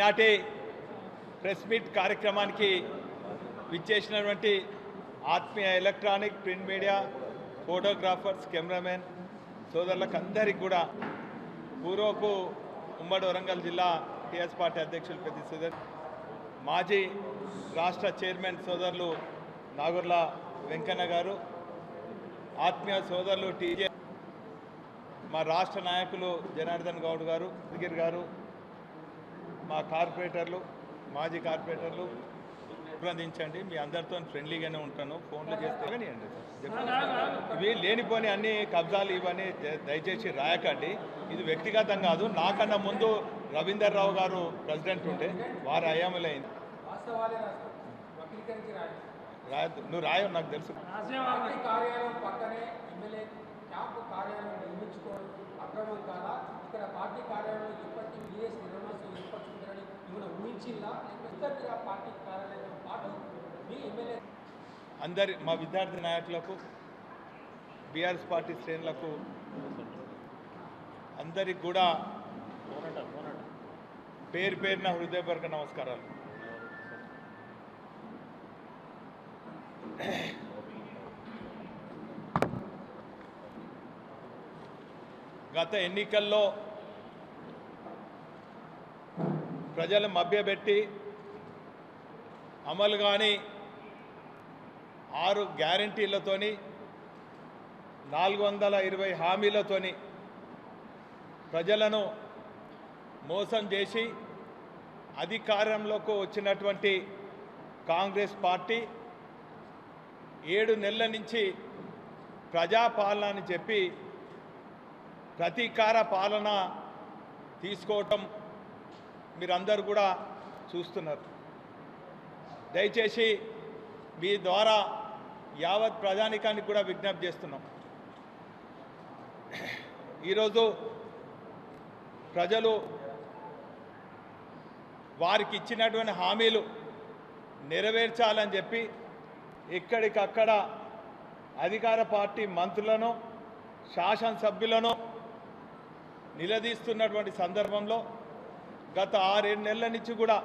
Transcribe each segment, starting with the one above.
ఈనాటి press meet కార్యక్రమానికి విచ్చేసినటువంటి ఆత్మీయ electronic print media photographers cameramen సోదరులకు అందరికీ కూడా పూర్వపు ఉమ్మడి వరంగల్ జిల్లా టీఎస్ పార్టీ అధ్యక్షులు పెద్ద సుధర్ మాజీ రాష్ట్ర చైర్మన్ సోదరులు నాగుర్ల వెంకన్న గారు ఆత్మీయ సోదరులు టీజే మా రాష్ట్ర నాయకులు జనార్దన్ గౌడ్ గారు గిరి గారు మా కార్పొరేటర్లు మాజీ కార్పొరేటర్లు అభినందించండి. మీ అందరితో ఫ్రెండ్లీగానే ఉంటాను. ఫోన్లు చేస్తే కానివ్వండి ఇవి లేనిపోని అన్ని కబ్జాలు ఇవన్నీ దయచేసి రాయకండి. ఇది వ్యక్తిగతం కాదు. నాకన్నా ముందు రవీందర్ రావు గారు ప్రెసిడెంట్ ఉంటే వారు అయ్యాములైంది రాయద్దు. నువ్వు రాయవు నాకు తెలుసు. కార్యాలయం పక్కనే ఎమ్మెల్యే క్యాంపు కార్యాలయం నిర్మించుకోవడం అక్రమం కాదా ఇక్కడ పార్టీ కార్యాలయంలో ఇప్పటికీ బిఎస్ నిర్మాణం ఏర్పరచుకుంటారని పార్టీ కార్యాలయంతో పాటు మీ ఎమ్మెల్యే అందరి మా విద్యార్థి నాయకులకు బీఆర్ఎస్ పార్టీ శ్రేణులకు అందరికి కూడా పేరు పేరున హృదయపూర్వక నమస్కారాలు. గత ఎన్నికల్లో ప్రజలు మభ్యపెట్టి అమలు కానీ ఆరు గ్యారంటీలతోని నాలుగు వందల ఇరవై హామీలతోని ప్రజలను మోసం చేసి అధికారంలోకి వచ్చినటువంటి కాంగ్రెస్ పార్టీ ఏడు నెలల నుంచి ప్రజాపాలన అని చెప్పి ప్రతీకార పాలన తీసుకోవటం మీరందరూ కూడా చూస్తున్నారు. దయచేసి మీ ద్వారా యావత్ ప్రజానికానికి కూడా విజ్ఞప్తి చేస్తున్నాం. ఈరోజు ప్రజలు వారికి ఇచ్చినటువంటి హామీలు నెరవేర్చాలని చెప్పి ఎక్కడికక్కడ అధికార పార్టీ మంత్రులను శాసనసభ్యులను నిలదీస్తున్నటువంటి సందర్భంలో గత ఆరేడు నెలల నుంచి కూడా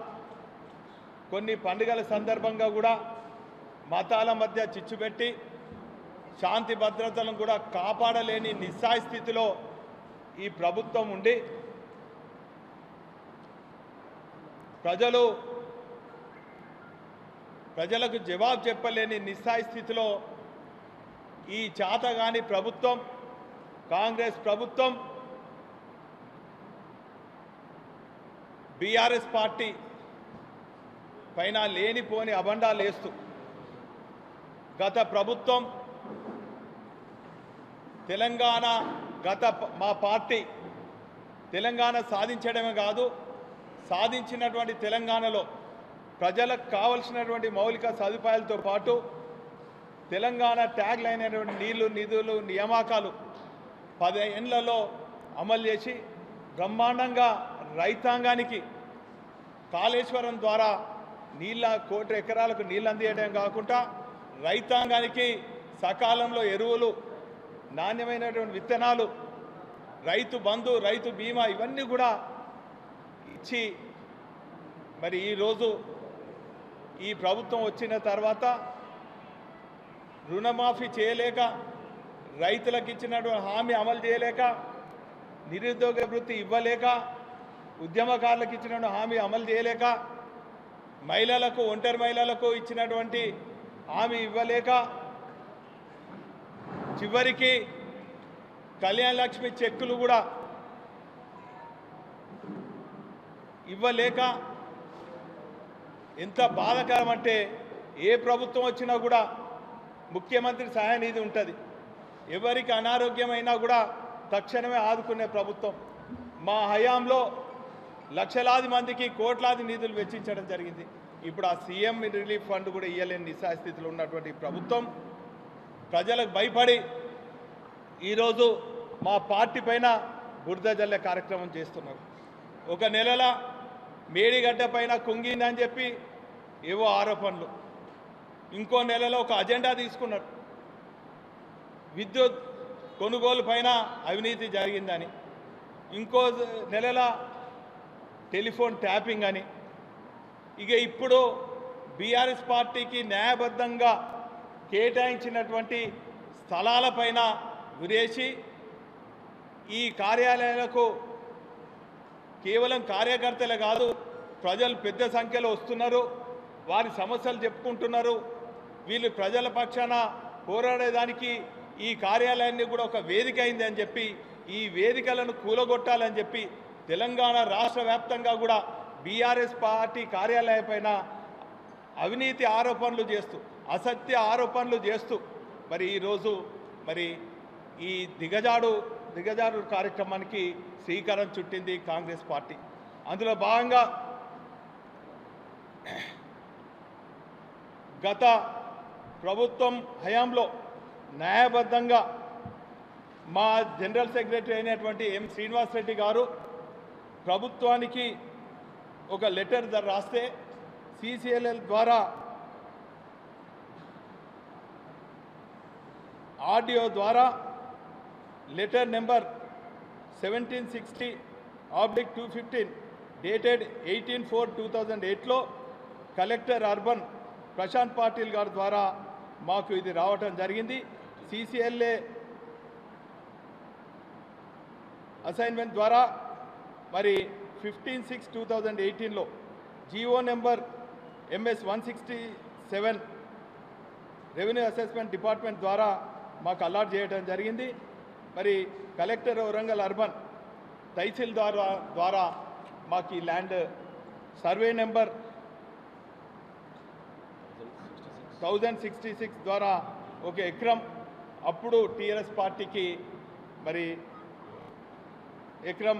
కొన్ని పండుగల సందర్భంగా కూడా మతాల మధ్య చిచ్చుపెట్టి శాంతి భద్రతలను కూడా కాపాడలేని నిస్సాయ స్థితిలో ఈ ప్రభుత్వం ఉండి ప్రజలు ప్రజలకు జవాబు చెప్పలేని నిస్సాయ స్థితిలో ఈ చాతగాని ప్రభుత్వం కాంగ్రెస్ ప్రభుత్వం బీఆర్ఎస్ పార్టీ పైన లేనిపోని అబండాలు వేస్తూ గత ప్రభుత్వం తెలంగాణ గత మా పార్టీ తెలంగాణ సాధించడమే కాదు సాధించినటువంటి తెలంగాణలో ప్రజలకు కావలసినటువంటి మౌలిక సదుపాయాలతో పాటు తెలంగాణ ట్యాగ్ లైన్ అయినటువంటి నీళ్ళు నిధులు నియామకాలు పదేళ్ళలో అమలు చేసి బ్రహ్మాండంగా రైతాంగానికి కాళేశ్వరం ద్వారా నీళ్ళ కోటి ఎకరాలకు నీళ్ళు అందియడం కాకుండా రైతాంగానికి సకాలంలో ఎరువులు నాణ్యమైనటువంటి విత్తనాలు రైతు బంధు రైతు బీమా ఇవన్నీ కూడా ఇచ్చి మరి ఈరోజు ఈ ప్రభుత్వం వచ్చిన తర్వాత రుణమాఫీ చేయలేక రైతులకు ఇచ్చినటువంటి హామీ అమలు చేయలేక నిరుద్యోగ వృత్తి ఇవ్వలేక ఉద్యమకారులకు ఇచ్చినటువంటి హామీ అమలు చేయలేక మహిళలకు ఒంటరి మహిళలకు ఇచ్చినటువంటి హామీ ఇవ్వలేక చివరికి కళ్యాణ లక్ష్మి చెక్కులు కూడా ఇవ్వలేక ఎంత బాధకరం అంటే ఏ ప్రభుత్వం వచ్చినా కూడా ముఖ్యమంత్రి సహాయ నిధి ఉంటుంది. ఎవరికి అనారోగ్యమైనా కూడా తక్షణమే ఆదుకునే ప్రభుత్వం. మా హయాంలో లక్షలాది మందికి కోట్లాది నిధులు వెచ్చించడం జరిగింది. ఇప్పుడు ఆ సీఎం రిలీఫ్ ఫండ్ కూడా ఇవ్వలేని నిశాస్థితిలో స్థితిలో ఉన్నటువంటి ప్రభుత్వం. ప్రజలకు భయపడి ఈరోజు మా పార్టీ పైన బురద జల్లే కార్యక్రమం చేస్తున్నారు. ఒక నెలల మేడిగడ్డ పైన కుంగిందని చెప్పి ఏవో ఆరోపణలు. ఇంకో నెలలో ఒక అజెండా తీసుకున్నారు. విద్యుత్ కొనుగోలు పైన అవినీతి జరిగిందని. ఇంకో నెలల టెలిఫోన్ ట్యాపింగ్ అని. ఇక ఇప్పుడు బీఆర్ఎస్ పార్టీకి న్యాయబద్ధంగా కేటాయించినటువంటి స్థలాలపైన గురేసి ఈ కార్యాలయాలకు కేవలం కార్యకర్తలే కాదు ప్రజలు పెద్ద సంఖ్యలో వస్తున్నారు వారి సమస్యలు చెప్పుకుంటున్నారు. వీళ్ళు ప్రజల పక్షాన పోరాడేదానికి ఈ కార్యాలయాన్ని కూడా ఒక వేదిక అయింది అని చెప్పి ఈ వేదికలను కూలగొట్టాలని చెప్పి తెలంగాణ రాష్ట్ర వ్యాప్తంగా కూడా బీఆర్ఎస్ పార్టీ కార్యాలయపైన అవినీతి ఆరోపణలు చేస్తూ అసత్య ఆరోపణలు చేస్తూ మరి ఈరోజు మరి ఈ దిగజాడు దిగజాడు కార్యక్రమానికి శ్రీకారం చుట్టింది కాంగ్రెస్ పార్టీ. అందులో భాగంగా గత ప్రభుత్వం హయాంలో న్యాయబద్ధంగా మా జనరల్ సెక్రటరీ అయినటువంటి ఎం శ్రీనివాస్ రెడ్డి గారు ప్రభుత్వానికి ఒక లెటర్ రాస్తే సిసిఎల్ఎల్ ద్వారా ఆర్డిఓ ద్వారా letter number seventeen sixty oblique two fifteen dated eighteen four two thousand ఎయిట్లో కలెక్టర్ అర్బన్ ప్రశాంత్ పాటిల్ గారి ద్వారా మాకు ఇది రావటం జరిగింది. సిసిఎల్ఏ అసైన్మెంట్ ద్వారా మరి ఫిఫ్టీన్ సిక్స్ టూ థౌజండ్ ఎయిటీన్లో GO number MS one sixty seven revenue assessment department ద్వారా మాకు అలాట్ చేయడం జరిగింది. మరి కలెక్టర్ వరంగల్ అర్బన్ తహసీల్ ద్వారా ద్వారా మాకు ఈ land survey number thousand sixty six ద్వారా ఒక ఎకరం అప్పుడు టీఆర్ఎస్ పార్టీకి మరి ఎకరం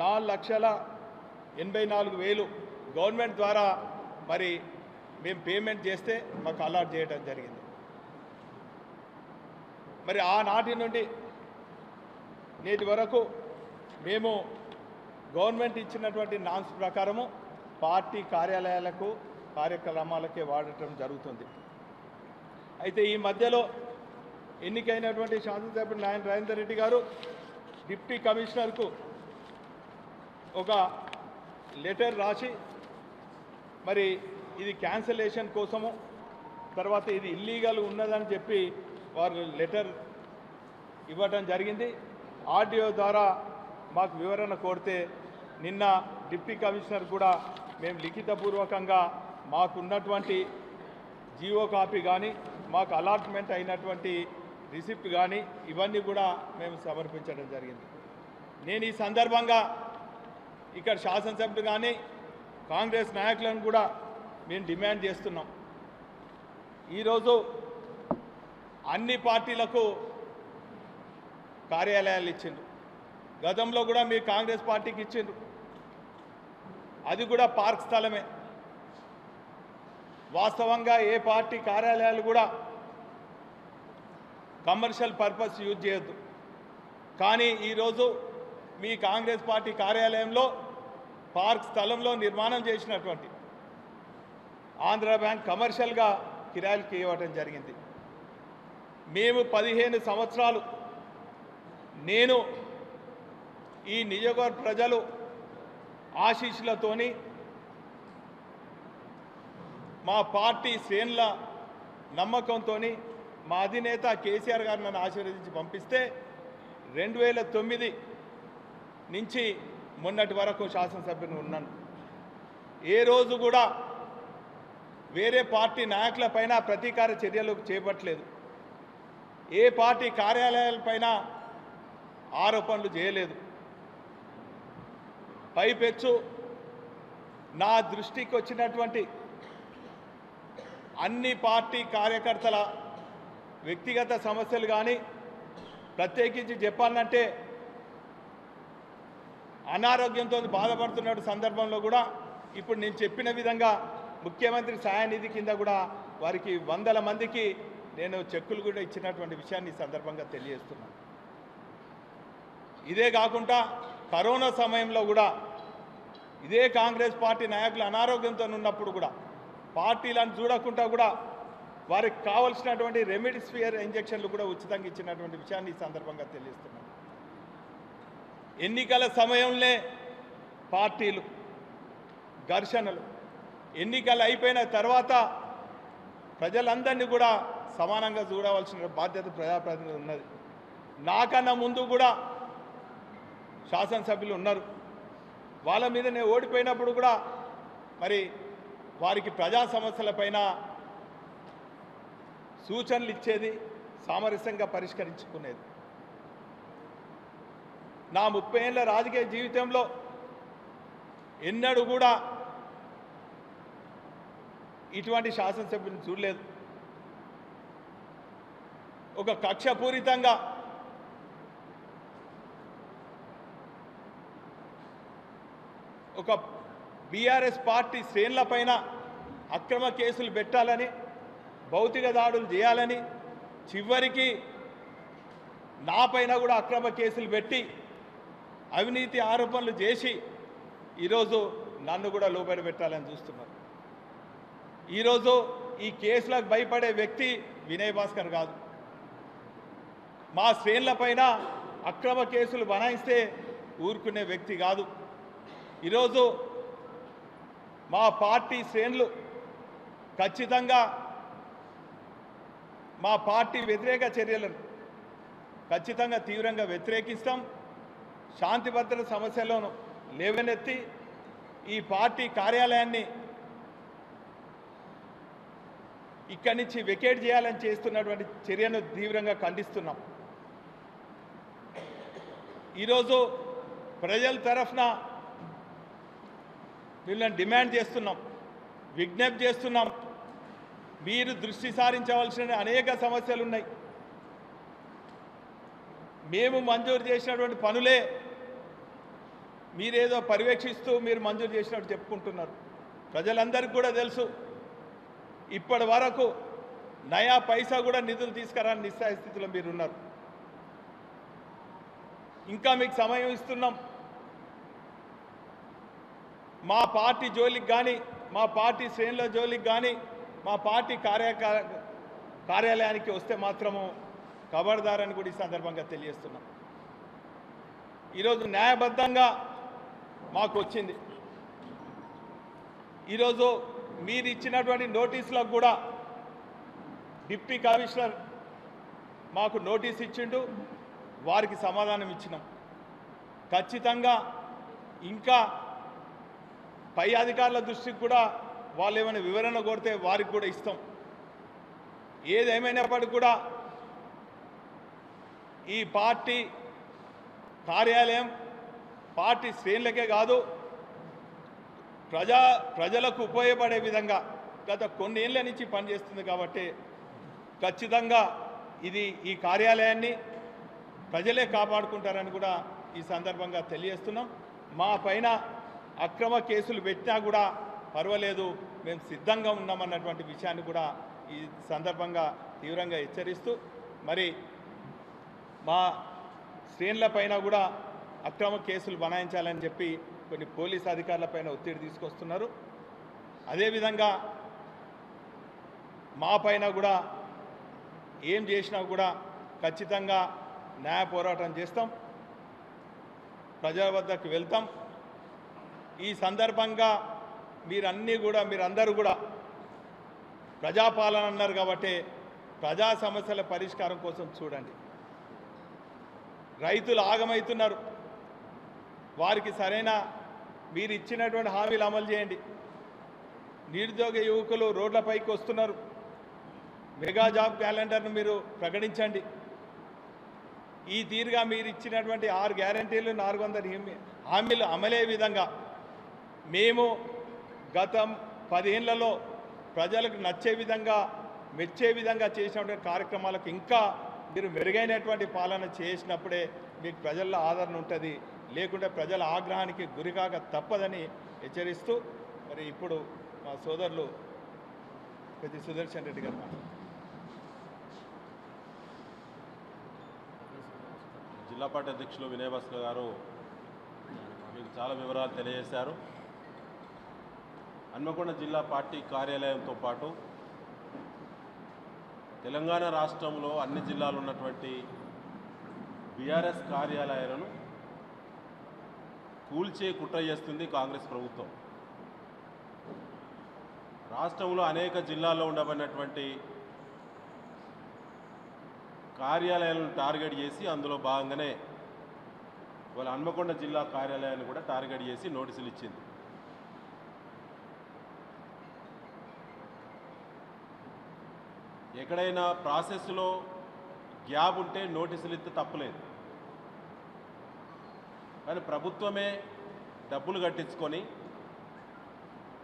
నాలుగు లక్షల ఎనభై నాలుగు వేలు గవర్నమెంట్ ద్వారా మరి మేము పేమెంట్ చేస్తే మాకు అలాట్ చేయడం జరిగింది. మరి ఆనాటి నుండి నేటి వరకు మేము గవర్నమెంట్ ఇచ్చినటువంటి నామ్స్ ప్రకారము పార్టీ కార్యాలయాలకు కార్యక్రమాలకే వాడటం జరుగుతుంది. అయితే ఈ మధ్యలో ఎన్నికైనటువంటి శాసనసభ్యుడు నాయన రాజేందర్ రెడ్డి గారు డిప్టీ కమిషనర్కు ఒక లెటర్ రాసి మరి ఇది క్యాన్సలేషన్ కోసము తర్వాత ఇది ఇల్లీగల్ ఉన్నదని చెప్పి వారు లెటర్ ఇవ్వటం జరిగింది. ఆర్డీఓ ద్వారా మాకు వివరణ కోరితే నిన్న డిప్టీ కమిషనర్ కూడా మేము లిఖితపూర్వకంగా మాకున్నటువంటి జియో కాపీ కానీ మాకు అలాట్మెంట్ అయినటువంటి రిసిప్ట్ కానీ ఇవన్నీ కూడా మేము సమర్పించడం జరిగింది. నేను ఈ సందర్భంగా ఇక్కడ శాసనసభ్యులు కానీ కాంగ్రెస్ నాయకులను కూడా మేము డిమాండ్ చేస్తున్నాం. ఈరోజు అన్ని పార్టీలకు కార్యాలయాలు ఇచ్చిండ్రు. గతంలో కూడా మీ కాంగ్రెస్ పార్టీకి ఇచ్చిండ్రు. అది కూడా పార్క్ స్థలమే. వాస్తవంగా ఏ పార్టీ కార్యాలయాలు కూడా కమర్షియల్ పర్పస్ యూజ్ చేయొద్దు. కానీ ఈరోజు మీ కాంగ్రెస్ పార్టీ కార్యాలయంలో పార్క్ స్థలంలో నిర్మాణం చేసినటువంటి ఆంధ్ర బ్యాంక్ కమర్షియల్గా కిరాయిలకి ఇవ్వటం జరిగింది. మేము పదిహేను సంవత్సరాలు నేను ఈ నియోజకవర్గ ప్రజలు ఆశీస్సులతోని మా పార్టీ శ్రేణుల నమ్మకంతో మా అధినేత కేసీఆర్ గారు నన్ను ఆశీర్వదించి పంపిస్తే రెండు వేల తొమ్మిది నుంచి మొన్నటి వరకు శాసనసభ్యుని ఉన్నాను. ఏ రోజు కూడా వేరే పార్టీ నాయకులపైన ప్రతీకార చర్యలు చేపట్టలేదు. ఏ పార్టీ కార్యాలయాలపైన ఆరోపణలు చేయలేదు. పైపెచ్చు నా దృష్టికి వచ్చినటువంటి అన్ని పార్టీ కార్యకర్తల వ్యక్తిగత సమస్యలు కానీ ప్రత్యేకించి చెప్పాలంటే అనారోగ్యంతో బాధపడుతున్న సందర్భంలో కూడా ఇప్పుడు నేను చెప్పిన విధంగా ముఖ్యమంత్రి సహాయనిధి కింద కూడా వారికి వందల మందికి నేను చెక్కులు కూడా ఇచ్చినటువంటి విషయాన్ని ఈ సందర్భంగా తెలియజేస్తున్నాను. ఇదే కాకుండా కరోనా సమయంలో కూడా ఇదే కాంగ్రెస్ పార్టీ నాయకులు అనారోగ్యంతో ఉన్నప్పుడు కూడా పార్టీలను చూడకుండా కూడా వారికి కావలసినటువంటి రెమిడిస్ఫియర్ ఇంజెక్షన్లు కూడా ఉచితంగా ఇచ్చినటువంటి విషయాన్ని ఈ సందర్భంగా తెలియజేస్తున్నాను. ఎన్నికల సమయంలో పార్టీలు ఘర్షణలు ఎన్నికలు అయిపోయిన తర్వాత ప్రజలందరినీ కూడా సమానంగా చూడవలసిన బాధ్యత ప్రజాప్రతినిధులు ఉన్నది. నాకన్నా ముందు కూడా శాసనసభ్యులు ఉన్నారు. వాళ్ళ మీద నేను ఓడిపోయినప్పుడు కూడా మరి వారికి ప్రజా సమస్యలపైన సూచనలు ఇచ్చేది సామరస్యంగా పరిష్కరించుకునేది. నా ముప్పై ఏళ్ళ రాజకీయ జీవితంలో ఎన్నడూ కూడా ఇటువంటి శాసనసభ్యుని చూడలేదు. ఒక కక్షపూరితంగా ఒక బీఆర్ఎస్ పార్టీ శ్రేణులపైన అక్రమ కేసులు పెట్టాలని భౌతిక దాడులు చేయాలని చివరికి నాపైన కూడా అక్రమ కేసులు పెట్టి అవినీతి ఆరోపణలు చేసి ఈరోజు నన్ను కూడా లోబడి పెట్టాలని చూస్తున్నారు. ఈరోజు ఈ కేసులకు భయపడే వ్యక్తి వినయ్ భాస్కర్ కాదు. మా శ్రేణులపైన అక్రమ కేసులు బనాయిస్తే ఊరుకునే వ్యక్తి కాదు. ఈరోజు మా పార్టీ శ్రేణులు ఖచ్చితంగా మా పార్టీ వ్యతిరేక చర్యలను ఖచ్చితంగా తీవ్రంగా వ్యతిరేకిస్తాం. శాంతి భద్రత సమస్యలను లేవనెత్తి ఈ పార్టీ కార్యాలయాన్ని ఇక్కడి నుంచి వెకేట్ చేయాలని చేస్తున్నటువంటి చర్యను తీవ్రంగా ఖండిస్తున్నాం. ఈరోజు ప్రజల తరఫున వీళ్ళని డిమాండ్ చేస్తున్నాం విజ్ఞప్తి చేస్తున్నాం. మీరు దృష్టి సారించవలసిన అనేక సమస్యలు ఉన్నాయి. మేము మంజూరు చేసినటువంటి పనులే మీరేదో పర్యవేక్షిస్తూ మీరు మంజూరు చేసినట్టు చెప్పుకుంటున్నారు. ప్రజలందరికీ కూడా తెలుసు. ఇప్పటి వరకు నయా పైసా కూడా నిధులు తీసుకురాని నిస్సాయ స్థితిలో మీరున్నారు. ఇంకా మీకు సమయం ఇస్తున్నాం. మా పార్టీ జోలికి కానీ మా పార్టీ శ్రేణుల జోలికి కానీ మా పార్టీ కార్య కార్యాలయానికి వస్తే మాత్రము కబర్దారని కూడా ఈ సందర్భంగా తెలియజేస్తున్నాం. ఈరోజు న్యాయబద్ధంగా మాకు వచ్చింది ఈరోజు మీరు ఇచ్చినటువంటి నోటీసులకు కూడా డిప్టీ కమిషనర్ మాకు నోటీస్ ఇచ్చిండు వారికి సమాధానం ఇచ్చినాం. ఖచ్చితంగా ఇంకా పై అధికారుల దృష్టికి కూడా వాళ్ళు ఏమైనా వివరణ కోరితే వారికి కూడా ఇస్తాం. ఏదేమైనప్పటికీ కూడా ఈ పార్టీ కార్యాలయం పార్టీ శ్రేణులకే కాదు ప్రజా ప్రజలకు ఉపయోగపడే విధంగా గత కొన్నేళ్ళ నుంచి పనిచేస్తుంది కాబట్టి ఖచ్చితంగా ఇది ఈ కార్యాలయాన్ని ప్రజలే కాపాడుకుంటారని కూడా ఈ సందర్భంగా తెలియజేస్తున్నాం. మా పైన అక్రమ కేసులు పెట్టినా కూడా పర్వాలేదు మేము సిద్ధంగా ఉన్నామన్నటువంటి విషయాన్ని కూడా ఈ సందర్భంగా తీవ్రంగా హెచ్చరిస్తూ మరి మా శ్రేణులపైన కూడా అక్రమ కేసులు బనాయించాలని చెప్పి కొన్ని పోలీస్ అధికారులపైన ఒత్తిడి తీసుకొస్తున్నారు. అదేవిధంగా మా పైన కూడా ఏం చేసినా కూడా ఖచ్చితంగా న్యాయ పోరాటం చేస్తాం. ప్రజల వద్దకు వెళ్తాం. ఈ సందర్భంగా మీరన్నీ కూడా మీరందరూ కూడా ప్రజాపాలన అన్నారు కాబట్టి ప్రజా సమస్యల పరిష్కారం కోసం చూడండి. రైతులు ఆగమవుతున్నారు వారికి సరైన మీరు ఇచ్చినటువంటి హామీలు అమలు చేయండి. నిరుద్యోగ యువకులు రోడ్లపైకి వస్తున్నారు. మెగా జాబ్ క్యాలెండర్ను మీరు ప్రకటించండి. ఈ తీరుగా మీరు ఇచ్చినటువంటి ఆరు గ్యారంటీలు నాలుగు వందల హామీలు అమలే విధంగా మేము గతం పదిహేనులలో ప్రజలకు నచ్చే విధంగా మెచ్చే విధంగా చేసినటువంటి కార్యక్రమాలకు ఇంకా మీరు మెరుగైనటువంటి పాలన చేసినప్పుడే మీకు ప్రజల్లో ఆదరణ ఉంటుంది. లేకుంటే ప్రజల ఆగ్రహానికి గురికాక తప్పదని హెచ్చరిస్తూ మరి ఇప్పుడు మా సోదరులు పెద్ద సుదర్శన్ రెడ్డి గారు జిల్లా పార్టీ అధ్యక్షులు వినయ్ భాస్కర్ గారు మీకు చాలా వివరాలు తెలియజేశారు. హన్మకొండ జిల్లా పార్టీ కార్యాలయంతో పాటు తెలంగాణ రాష్ట్రంలో అన్ని జిల్లాలు ఉన్నటువంటి బీఆర్ఎస్ కార్యాలయాలను కూల్చే కుట్ర చేస్తుంది కాంగ్రెస్ ప్రభుత్వం. రాష్ట్రంలో అనేక జిల్లాల్లో ఉండబడినటువంటి కార్యాలయాలను టార్గెట్ చేసి అందులో భాగంగానే వాళ్ళ హన్మకొండ జిల్లా కార్యాలయాన్ని కూడా టార్గెట్ చేసి నోటీసులు ఇచ్చింది. ఎక్కడైనా ప్రాసెస్లో గ్యాప్ ఉంటే నోటీసులు ఇస్తే తప్పలేదు. కానీ ప్రభుత్వమే డబ్బులు కట్టించుకొని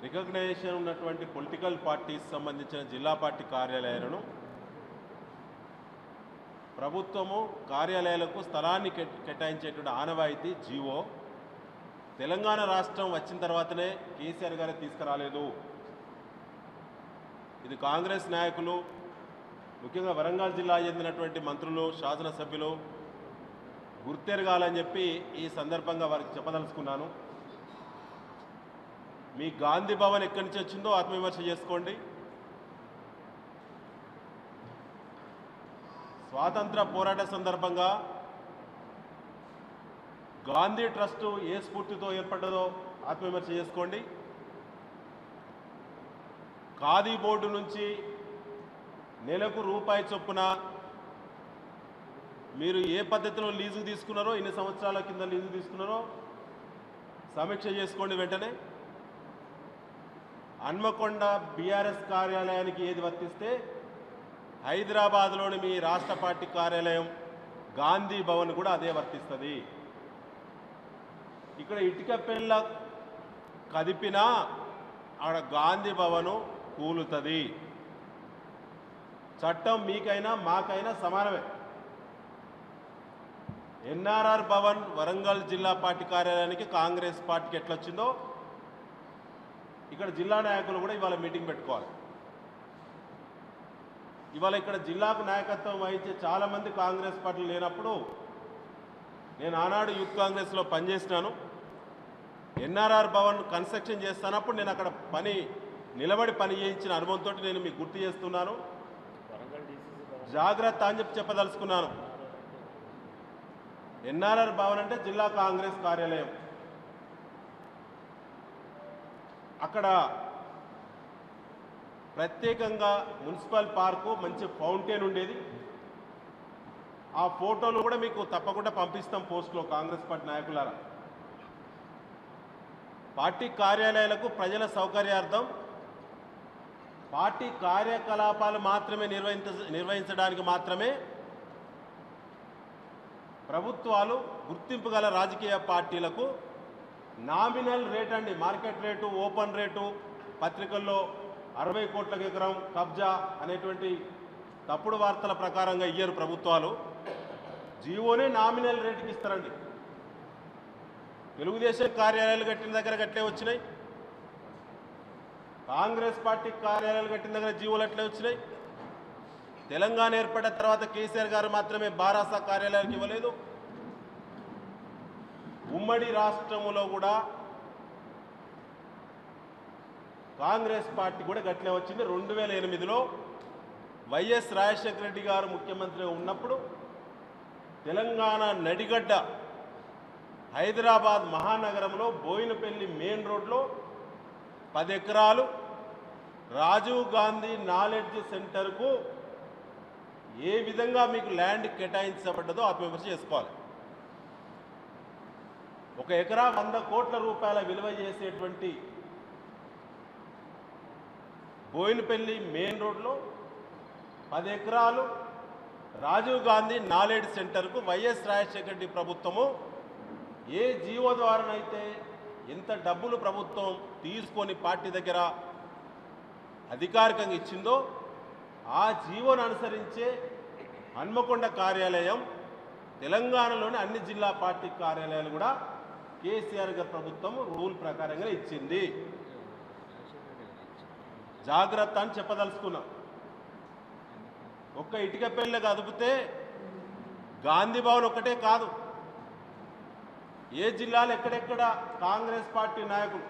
రికగ్నైజేషన్ ఉన్నటువంటి పొలిటికల్ పార్టీస్ సంబంధించిన జిల్లా పార్టీ కార్యాలయాలను ప్రభుత్వము కార్యాలయాలకు స్థలాన్ని కేటాయించేటువంటి ఆనవాయితీ జీవో తెలంగాణ రాష్ట్రం వచ్చిన తర్వాతనే కేసీఆర్ గారు తీసుకురాలేదు. ఇది కాంగ్రెస్ నాయకులు ముఖ్యంగా వరంగల్ జిల్లా చెందినటువంటి మంత్రులు శాసనసభ్యులు గుర్తెరగాలని చెప్పి ఈ సందర్భంగా వారికి చెప్పదలుచుకున్నాను. మీ గాంధీ భవన్ ఎక్కడి నుంచి వచ్చిందో ఆత్మవిమర్శ చేసుకోండి. స్వాతంత్ర పోరాట సందర్భంగా గాంధీ ట్రస్ట్ ఏ స్ఫూర్తితో ఏర్పడ్డదో ఆత్మవిమర్శ చేసుకోండి. ఖాదీ బోర్డు నుంచి నెలకు రూపాయి చొప్పున మీరు ఏ పద్ధతిలో లీజు తీసుకున్నారో ఎన్ని సంవత్సరాల కింద లీజు తీసుకున్నారో సమీక్ష చేసుకోండి వెంటనే. హన్మకొండ బీఆర్ఎస్ కార్యాలయానికి ఏది వర్తిస్తే హైదరాబాద్లోని మీ రాష్ట్ర పార్టీ కార్యాలయం గాంధీ భవన్ కూడా అదే వర్తిస్తుంది. ఇక్కడ ఇటుక పెళ్ళ కదిపినా ఆడ గాంధీ భవను కూలుతుంది. చట్టం మీకైనా మాకైనా సమానమే. ఎన్ఆర్ఆర్ భవన్ వరంగల్ జిల్లా పార్టీ కార్యాలయానికి కాంగ్రెస్ పార్టీకి ఎట్లా వచ్చిందో ఇక్కడ జిల్లా నాయకులు కూడా ఇవాళ మీటింగ్ పెట్టుకోవాలి. ఇవాళ ఇక్కడ జిల్లాకు నాయకత్వం వహించే చాలామంది కాంగ్రెస్ పార్టీలు లేనప్పుడు నేను ఆనాడు యూత్ కాంగ్రెస్లో పనిచేసినాను. ఎన్ఆర్ఆర్ భవన్ కన్స్ట్రక్షన్ చేస్తున్నప్పుడు నేను అక్కడ పని నిలబడి పని చేయించిన అనుభవంతో నేను మీకు గుర్తు చేస్తున్నాను. జాగ్రత్త అని చెప్పి చెప్పదలుచుకున్నాను. ఎన్ఆర్ఆర్ భవన్ అంటే జిల్లా కాంగ్రెస్ కార్యాలయం. అక్కడ ప్రత్యేకంగా మున్సిపల్ పార్కు మంచి ఫౌంటైన్ ఉండేది. ఆ ఫోటోలు కూడా మీకు తప్పకుండా పంపిస్తాం పోస్ట్లో కాంగ్రెస్ పార్టీ నాయకులారా. పార్టీ కార్యాలయాలకు ప్రజల సౌకర్యార్థం పార్టీ కార్యకలాపాలు మాత్రమే నిర్వహించ నిర్వహించడానికి మాత్రమే ప్రభుత్వాలు గుర్తింపు గల రాజకీయ పార్టీలకు నామినల్ రేట్ అండి. మార్కెట్ రేటు ఓపెన్ రేటు పత్రికల్లో అరవై కోట్ల ఎకరం కబ్జా అనేటువంటి తప్పుడు వార్తల ప్రకారంగా ఇయ్యరు ప్రభుత్వాలు. జీవోనే నామినల్ రేటుకి ఇస్తారండి. తెలుగుదేశం కార్యాలయాలు కట్టిన దగ్గర గట్లే వచ్చినాయి. కాంగ్రెస్ పార్టీ కార్యాలయాలు కట్టిన దగ్గర జీవోలు అట్లే వచ్చినాయి. తెలంగాణ ఏర్పడిన తర్వాత కేసీఆర్ గారు మాత్రమే బారాసా కార్యాలయానికి ఇవ్వలేదు. ఉమ్మడి రాష్ట్రములో కూడా కాంగ్రెస్ పార్టీ కూడా గట్లే వచ్చింది. రెండు వేల ఎనిమిదిలో వైఎస్ రాజశేఖర రెడ్డి గారు ముఖ్యమంత్రిగా ఉన్నప్పుడు తెలంగాణ నడిగడ్డ హైదరాబాద్ మహానగరంలో బోయినపల్లి మెయిన్ రోడ్లో పది ఎకరాలు రాజీవ్ గాంధీ నాలెడ్జ్ సెంటర్కు ఏ విధంగా మీకు ల్యాండ్ కేటాయించబడ్డదో ఆత్మవిమర్శ చేసుకోవాలి. ఒక ఎకరా వంద కోట్ల రూపాయల విలువ చేసేటువంటి బోయినపల్లి మెయిన్ రోడ్లో పది ఎకరాలు రాజీవ్ గాంధీ నాలెడ్జ్ సెంటర్కు వైఎస్ రాజశేఖర రెడ్డి ప్రభుత్వము ఏ జీవో ద్వారానైతే ఎంత డబ్బులు ప్రభుత్వం తీసుకొని పార్టీ దగ్గర అధికారికంగా ఇచ్చిందో ఆ జీవోను అనుసరించే హన్మకొండ కార్యాలయం తెలంగాణలోని అన్ని జిల్లా పార్టీ కార్యాలయాలు కూడా కేసీఆర్ గారి ప్రభుత్వం రూల్ ప్రకారంగా ఇచ్చింది. జాగ్రత్త అని చెప్పదలుచుకున్నాం. ఒక్క ఇటుక పెళ్ళ కదిపితే గాంధీ భవన్ ఒక్కటే కాదు. ఏ జిల్లాలో ఎక్కడెక్కడ కాంగ్రెస్ పార్టీ నాయకులు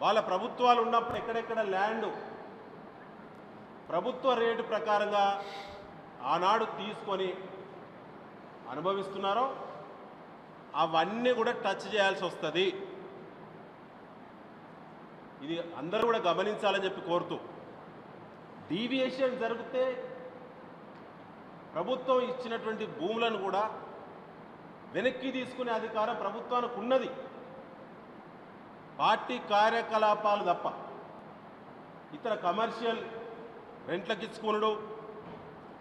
వాళ్ళ ప్రభుత్వాలు ఉన్నప్పుడు ఎక్కడెక్కడ ల్యాండ్ ప్రభుత్వ రేటు ప్రకారంగా ఆనాడు తీసుకొని అనుభవిస్తున్నారో అవన్నీ కూడా టచ్ చేయాల్సి వస్తుంది. ఇది అందరూ కూడా గమనించాలని చెప్పి కోరుతూ డీవియేషన్ జరిగితే ప్రభుత్వం ఇచ్చినటువంటి భూములను కూడా వెనక్కి తీసుకునే అధికారం ప్రభుత్వానికి ఉన్నది. పార్టీ కార్యకలాపాలు తప్ప. ఇతర కమర్షియల్ రెంట్లకు ఇచ్చుకునుడు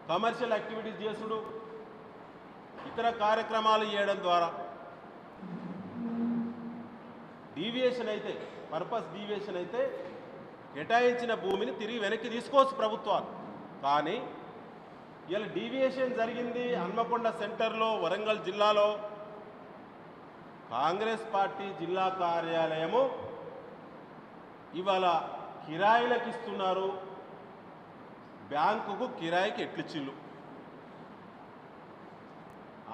కమర్షియల్ యాక్టివిటీస్ చేసుడు ఇతర కార్యక్రమాలు చేయడం ద్వారా. డీవియేషన్ అయితే పర్పస్ డీవియేషన్ అయితే కేటాయించిన భూమిని తిరిగి వెనక్కి తీసుకోవచ్చు ప్రభుత్వాలు. కానీ ఇలా డీవియేషన్ జరిగింది హన్మకొండ సెంటర్లో వరంగల్ జిల్లాలో. కాంగ్రెస్ పార్టీ జిల్లా కార్యాలయము ఇవాళ కిరాయిలకు ఇస్తున్నారు బ్యాంకుకు కిరాయికి ఎట్లిచ్చిళ్ళు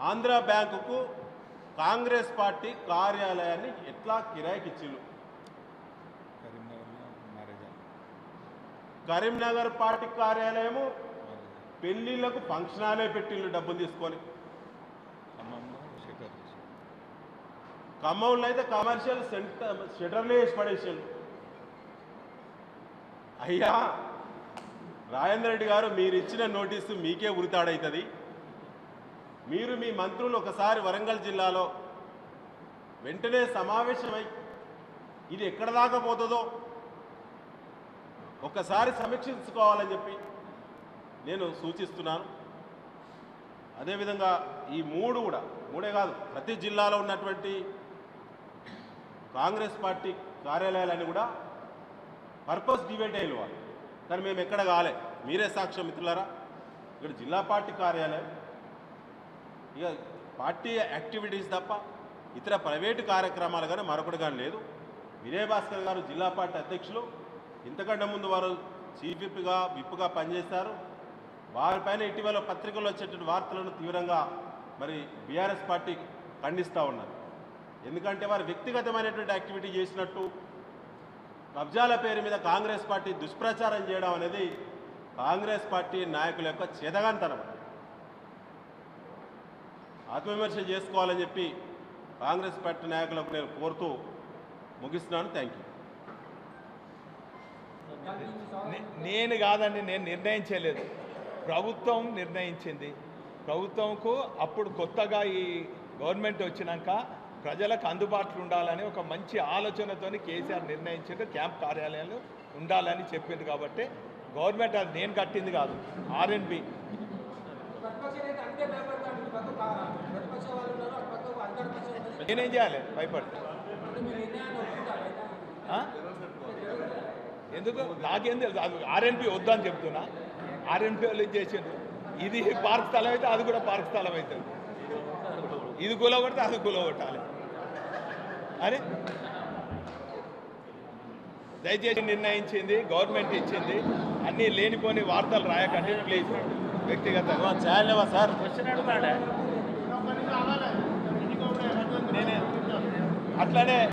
ఆంధ్ర బ్యాంకుకు కాంగ్రెస్ పార్టీ కార్యాలయాన్ని ఎట్లా కిరాయికి ఇచ్చిళ్ళు కరీంనగర్లో కరీంనగర్ పార్టీ కార్యాలయము పెళ్ళిళ్ళకు ఫంక్షన్ హాలే పెట్టిళ్ళు డబ్బులు తీసుకొని. ఖమ్మంలో అయితే కమర్షియల్ సెంటర్ షటర్లు వేసి పడేసాడు అయ్యా రాజేంద్ర రెడ్డి గారు మీరు ఇచ్చిన నోటీసు మీకే ఉరితాడవుతుంది మీరు మీ మంత్రులు ఒకసారి వరంగల్ జిల్లాలో వెంటనే సమావేశమై ఇది ఎక్కడ దాకా పోతుందో ఒక్కసారి సమీక్షించుకోవాలని చెప్పి నేను సూచిస్తున్నాను. అదేవిధంగా ఈ మూడు కూడా మూడే కాదు ప్రతి జిల్లాలో ఉన్నటువంటి కాంగ్రెస్ పార్టీ కార్యాలయాలన్నీ కూడా పర్పస్ డివైడ్ అయిన వాళ్ళు కానీ మేము ఎక్కడ కాలే. మీరే సాక్ష్యం మిత్రులారా. ఇక్కడ జిల్లా పార్టీ కార్యాలయం. ఇక పార్టీ యాక్టివిటీస్ తప్ప ఇతర ప్రైవేటు కార్యక్రమాలు కానీ మరొకటి కానీ లేదు. విజయభాస్కర్ గారు జిల్లా పార్టీ అధ్యక్షులు. ఇంతకంటే ముందు వారు చీఫ్ విప్గా విప్గా పనిచేశారు. వారిపైన ఇటీవల పత్రికల్లో వచ్చేటువంటి వార్తలను తీవ్రంగా మరి బీఆర్ఎస్ పార్టీ ఖండిస్తూ ఉన్నారు ఎందుకంటే వారు వ్యక్తిగతమైనటువంటి యాక్టివిటీ చేసినట్టు కబ్జాల పేరు మీద కాంగ్రెస్ పార్టీ దుష్ప్రచారం చేయడం అనేది కాంగ్రెస్ పార్టీ నాయకుల యొక్క చేదగాంతనం. ఆత్మవిమర్శ చేసుకోవాలని చెప్పి కాంగ్రెస్ పార్టీ నాయకులకు నేను కోరుతూ ముగిస్తున్నాను. Thank you. నేను కాదండి నేను నిర్ణయించలేదు. ప్రభుత్వం నిర్ణయించింది. ప్రభుత్వంకు అప్పుడు కొత్తగా ఈ గవర్నమెంట్ వచ్చినాక ప్రజలకు అందుబాటులో ఉండాలని ఒక మంచి ఆలోచనతోని కేసీఆర్ నిర్ణయించిండు క్యాంప్ కార్యాలయాలు ఉండాలని చెప్పింది కాబట్టి గవర్నమెంట్ అది నేను కట్టింది కాదు ఆర్ఎన్బి నేనేం చేయాలి? భయపడితే ఎందుకు? నాకేం తెలుసు. అది ఆర్ఎన్పి వద్దని చెప్తున్నా. ఆర్ఎన్పి వాళ్ళు చేసిండ్రు? ఇది పార్క్ స్థలం అయితే అది కూడా పార్క్ స్థలం అవుతుంది. ఇది కూలగొడితే అది కూలగొట్టాలి అని దయచేసి నిర్ణయించింది గవర్నమెంట్ ఇచ్చింది. అన్నీ లేనిపోని వార్తలు రాయకండి ప్లీజ్. వ్యక్తిగతంగా. చేయలేవా సార్? నేనే. అట్లనే